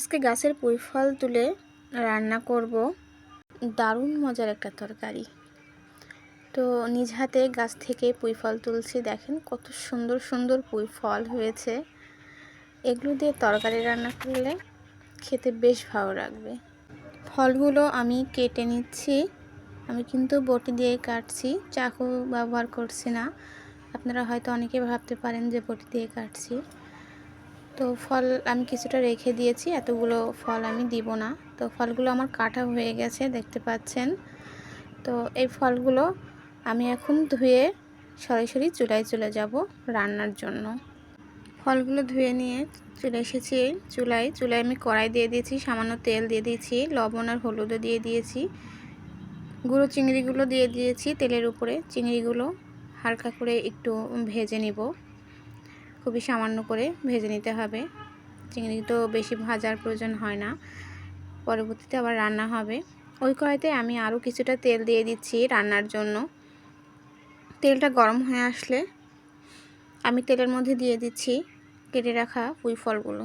আজকে গাছের পুঁই ফল তুলে রান্না করব। দারুণ মজার একটা তরকারি। তো নিজ হাতে গাছ থেকে পুঁই ফল তুলছি, দেখেন কত সুন্দর সুন্দর পুঁই ফল হয়েছে। এগুলো দিয়ে তরকারি রান্না করলে খেতে বেশ ভালো লাগবে। ফলগুলো আমি কেটে নিচ্ছি। আমি কিন্তু বটি দিয়ে কাটছি, চাকু ব্যবহার করছি না। আপনারা হয়তো অনেকে ভাবতে পারেন যে বটি দিয়ে কাটছি। তো ফল আমি কিছুটা রেখে দিয়েছি, এতগুলো ফল আমি দিব না। তো ফলগুলো আমার কাটা হয়ে গেছে, দেখতে পাচ্ছেন। তো এই ফলগুলো আমি এখন ধুয়ে সরাসরি চুলায় চলে যাব রান্নার জন্য। ফলগুলো ধুয়ে নিয়ে চলে এসেছি চুলায়। চুলায় আমি কড়াই দিয়ে দিয়েছি, সামান্য তেল দিয়ে দিয়েছি, লবণ আর হলুদও দিয়ে দিয়েছি। গুঁড়ো চিংড়িগুলো দিয়ে দিয়েছি তেলের উপরে। চিংড়িগুলো হালকা করে একটু ভেজে নিব। খুবই সামান্য করে ভেজে নিতে হবে। চিংড়ি তো বেশি ভাজার প্রয়োজন হয় না। পরবর্তীতে আবার রান্না হবে। ওই কড়াইতে আমি আরও কিছুটা তেল দিয়ে দিচ্ছি রান্নার জন্য। তেলটা গরম হয়ে আসলে আমি তেলের মধ্যে দিয়ে দিচ্ছি কেটে রাখা পুঁই ফলগুলো।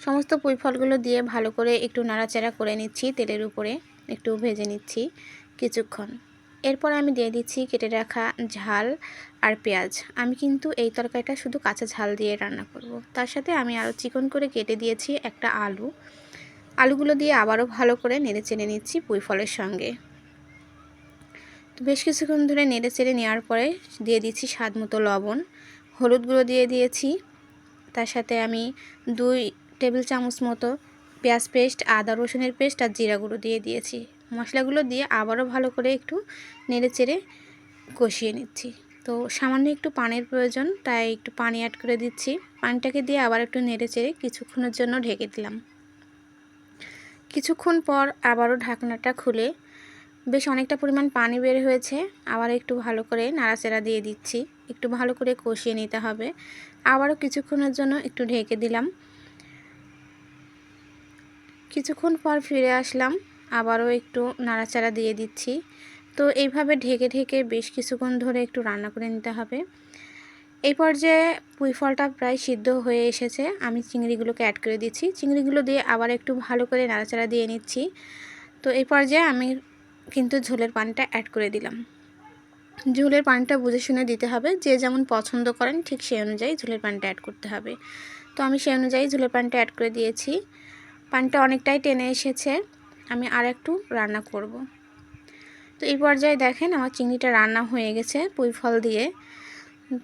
সমস্ত পুঁই ফলগুলো দিয়ে ভালো করে একটু নাড়াচাড়া করে নিচ্ছি তেলের উপরে, একটু ভেজে নিচ্ছি কিছুক্ষণ। এরপর আমি দিয়ে দিচ্ছি কেটে রাখা ঝাল আর পেঁয়াজ। আমি কিন্তু এই তরকারিটা শুধু কাঁচা ঝাল দিয়ে রান্না করব। তার সাথে আমি আরও চিকন করে কেটে দিয়েছি একটা আলু। আলুগুলো দিয়ে আবারও ভালো করে নেড়ে চেড়ে নিচ্ছি পুঁই ফলের সঙ্গে। তো বেশ কিছুক্ষণ ধরে নেড়ে চেড়ে নেওয়ার পরে দিয়ে দিচ্ছি স্বাদ মতো লবণ। হলুদ গুঁড়ো দিয়ে দিয়েছি। তার সাথে আমি দুই টেবিল চামচ মতো পেঁয়াজ পেস্ট, আদা রসুনের পেস্ট আর জিরা গুঁড়ো দিয়ে দিয়েছি। মশলাগুলো দিয়ে আবারও ভালো করে একটু নেড়ে চেড়ে কষিয়ে নিচ্ছি। তো সামান্য একটু পানির প্রয়োজন, তাই একটু পানি অ্যাড করে দিচ্ছি। পানিটাকে দিয়ে আবার একটু নেড়ে চেড়ে কিছুক্ষণের জন্য ঢেকে দিলাম। কিছুক্ষণ পর আবারও ঢাকনাটা খুলে বেশ অনেকটা পরিমাণ পানি বের হয়েছে। আবার একটু ভালো করে নাড়াচাড়া দিয়ে দিচ্ছি। একটু ভালো করে কষিয়ে নিতে হবে। আবারও কিছুক্ষণের জন্য একটু ঢেকে দিলাম। কিছুক্ষণ পর ফিরে আসলাম। আবারও একটু নাড়াচাড়া দিয়ে দিচ্ছি। তো এইভাবে ঢেকে ঢেকে বেশ কিছুক্ষণ ধরে একটু রান্না করে নিতে হবে। এই পর্যায়ে পুঁই ফলটা প্রায় সিদ্ধ হয়ে এসেছে। আমি চিংড়িগুলোকে অ্যাড করে দিচ্ছি। চিংড়িগুলো দিয়ে আবার একটু ভালো করে নাড়াচাড়া দিয়ে নিচ্ছি। তো এই পর্যায়ে আমি কিন্তু ঝোলের পানিটা অ্যাড করে দিলাম। ঝোলের পানিটা বুঝে শুনে দিতে হবে। যে যেমন পছন্দ করেন ঠিক সেই অনুযায়ী ঝোলের পানিটা অ্যাড করতে হবে। তো আমি সেই অনুযায়ী ঝোলের পানিটা অ্যাড করে দিয়েছি। পানিটা অনেকটাই টেনে এসেছে। আমি আর একটু রান্না করব। তো এই পর্যায়ে দেখেন আমার চিংড়িটা রান্না হয়ে গেছে পুঁই ফল দিয়ে।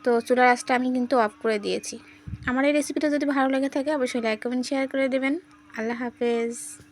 তো চুলার আঁচটা আমি কিন্তু অফ করে দিয়েছি। আমার এই রেসিপিটা যদি ভালো লেগে থাকে, অবশ্যই লাইক কমেন্ট শেয়ার করে দেবেন। আল্লাহ হাফেজ।